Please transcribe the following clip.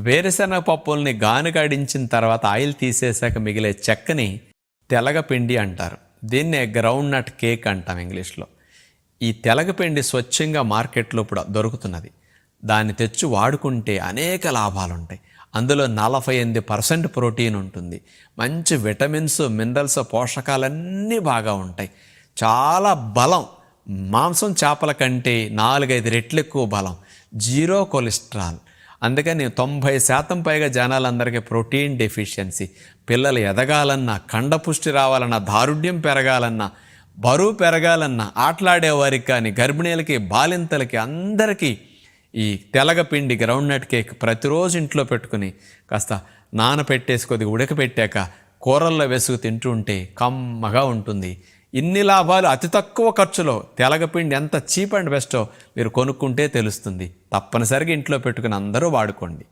వేరుశనగ పప్పుల్ని గానుగాడించిన తర్వాత ఆయిల్ తీసేశాక మిగిలే చెక్కని తెలగపిండి అంటారు. దీన్నే గ్రౌండ్ నట్ కేక్ అంటాం ఇంగ్లీష్లో. ఈ తెలగపిండి స్వచ్ఛంగా మార్కెట్లో ఇప్పుడు దొరుకుతున్నది. దాన్ని తెచ్చి వాడుకుంటే అనేక లాభాలు ఉంటాయి అందులో నలభై ఎనిమిది పర్సెంట్ ప్రోటీన్ ఉంటుంది. మంచి విటమిన్స్ మినరల్స్ పోషకాలన్నీ బాగా ఉంటాయి. చాలా బలం. మాంసం చేపల కంటే నాలుగైదు రెట్లు ఎక్కువ బలం. Zero cholesterol. అందుకని తొంభై శాతం పైగా జనాలందరికీ ప్రోటీన్ డెఫిషియన్సీ. పిల్లలు ఎదగాలన్నా కండపుష్టి రావాలన్నా దారుఢ్యం పెరగాలన్నా బరువు పెరగాలన్నా ఆటలాడేవారికి కానీ గర్భిణీలకి బాలింతలకి అందరికీ ఈ తెలగపిండి గ్రౌండ్నట్ కేక్ ప్రతిరోజు ఇంట్లో పెట్టుకుని కాస్త నానపెట్టేసి కొద్దిగా ఉడకపెట్టాక కూరల్లో వెసుగు తింటూ ఉంటే కమ్మగా ఉంటుంది. ఇన్ని లాభాలు అతి తక్కువ ఖర్చులో తెలగపిండి ఎంత చీప్ అండ్ బెస్టో మీరు కొనుక్కుంటే తెలుస్తుంది. తప్పనిసరిగా ఇంట్లో పెట్టుకుని అందరూ వాడుకోండి.